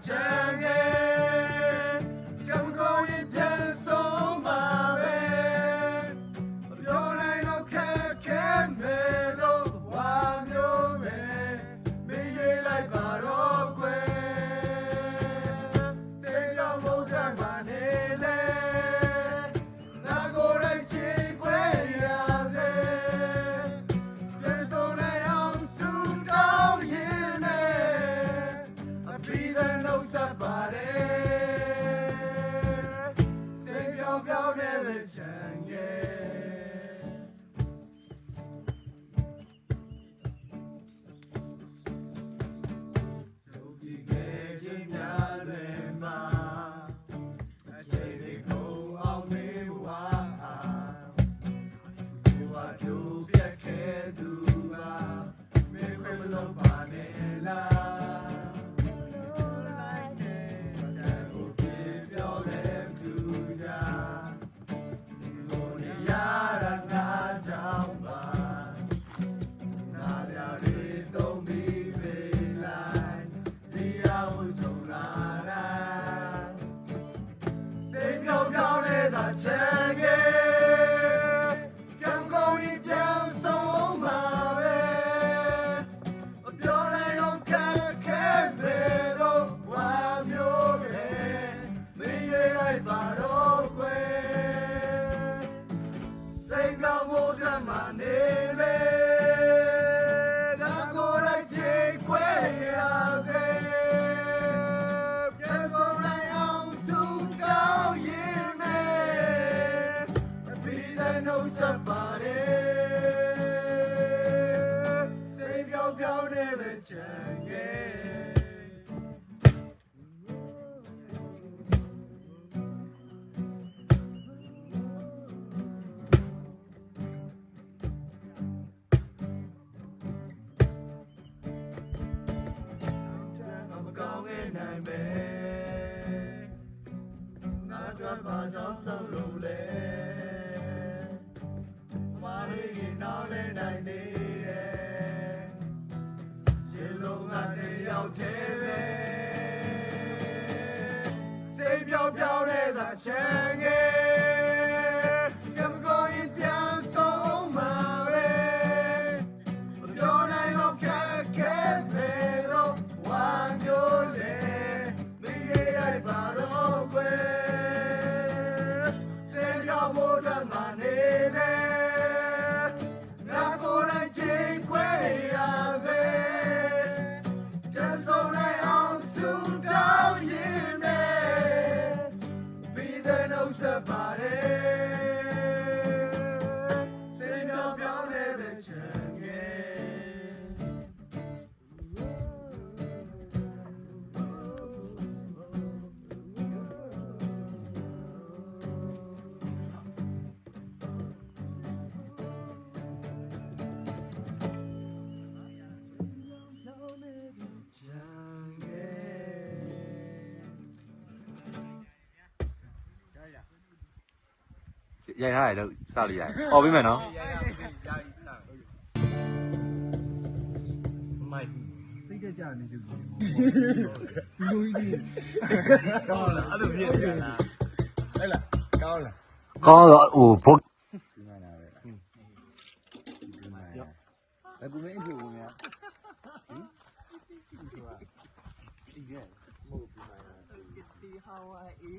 Sanchez. ပြောင်းနေပဲချင်ငယ်နိုင်ပဲငါတို့ဘာကြောင့်ဆုံးလို့လဲမာရီနောက်လဲနိုင်နေ တယောက်သေးပဲစိတ်ပြောင်းပြောင်းတဲ့သာချမ်းငယ်ကံကိုရင်ပြန်ဆုံးမှာပဲမပြောနိုင်တော့ခက်ခဲ နှုတ်ဆက်ပါတယ် ရိုက်ထားရတော့စလို့ရိုက်အော်ပြီးမယ်နော်မိုက်စိတ်ကြကြနေကြဘူးဒီလိုကြီးကောင်းလားအဲ့လိုပြည့်စရာလားဟဲ့လားကောင်းလားကောင်းတော့ဟိုဘုတ်ဒီမှာလာပဲလားဒီမှာရောအခုမင်းအဖြစ်ဝင်ရဟင်ဒီကဲမို့ဒီမှာဒီဟာဝါအေး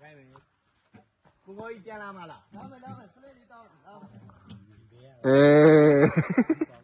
ဒီဒီဒီခိုင်းမယ်ကိုကိုကြီးပြန်လာမလားလာမယ်လာမယ်ခလေးလေးတောင်းလာအေး